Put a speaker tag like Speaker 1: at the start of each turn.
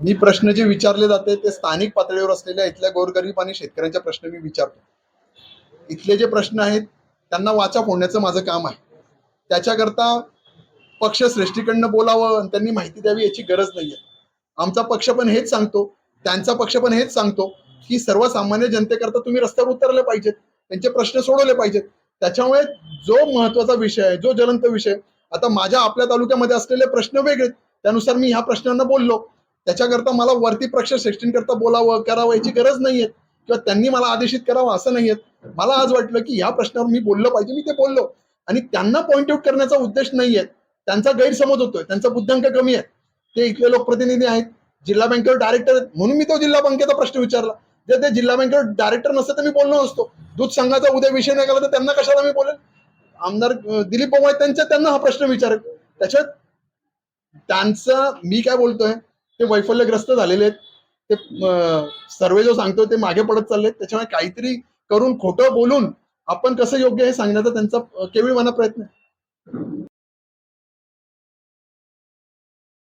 Speaker 1: मी प्रश्न जे विचारले जाते ते स्थानिक पातळीवर असलेल्या इथल्या गोरगरीब आणि शेतकऱ्यांचे प्रश्न मी विचारतो. इथले जे प्रश्न आहेत त्यांना वाचा फोडण्याचं माझं काम आहे. त्याच्याकरता पक्ष श्रेष्ठीकडनं बोलावं आणि त्यांनी माहिती द्यावी याची गरज नाहीये. आमचा पक्ष पण हेच सांगतो त्यांचा पक्ष पण हेच सांगतो की सर्वसामान्य जनतेकरता तुम्ही रस्त्यावर उतरले पाहिजेत त्यांचे प्रश्न सोडवले पाहिजेत. त्याच्यामुळे जो महत्त्वाचा विषय आहे जो ज्वलंत विषय आता माझ्या आपल्या तालुक्यामध्ये असलेले प्रश्न वेगळे त्यानुसार मी ह्या प्रश्नांना बोललो. त्याच्याकरता मला वरती पक्ष श्रेष्ठींकरता बोलावं करावं याची गरज नाहीये किंवा त्यांनी मला आदेशित करावं असं नाहीये मला आज वाटलं की या प्रश्नावर मी बोललं पाहिजे मी ते बोललो. आणि त्यांना पॉइंट आउट करण्याचा उद्देश नाहीये त्यांचा गैरसमज होतोय त्यांचा बुद्धांक कमी आहे. ते इथले लोकप्रतिनिधी आहेत. जिल्हा बँकेवर डायरेक्टर आहेत. म्हणून मी तो जिल्हा बँकेचा प्रश्न विचारला. जर ते जिल्हा बँकेवर डायरेक्टर नसतं तर मी बोललो नसतो. दूध संघाचा उद्या विषय नाही केला तर त्यांना कशाला मी बोलेल आमदार दिलीप पवार त्यांचा त्यांना हा प्रश्न विचार त्याच्यात त्यांचं मी काय बोलतोय? ते वैफल्यग्रस्त झालेले आहेत. ते सर्वे जो सांगतोय ते मागे पडत चाललेत. त्याच्यामुळे काहीतरी करून खोटं बोलून आपण कसं योग्य हे सांगण्याचा त्यांचा केवळ मना प्रयत्न आहे.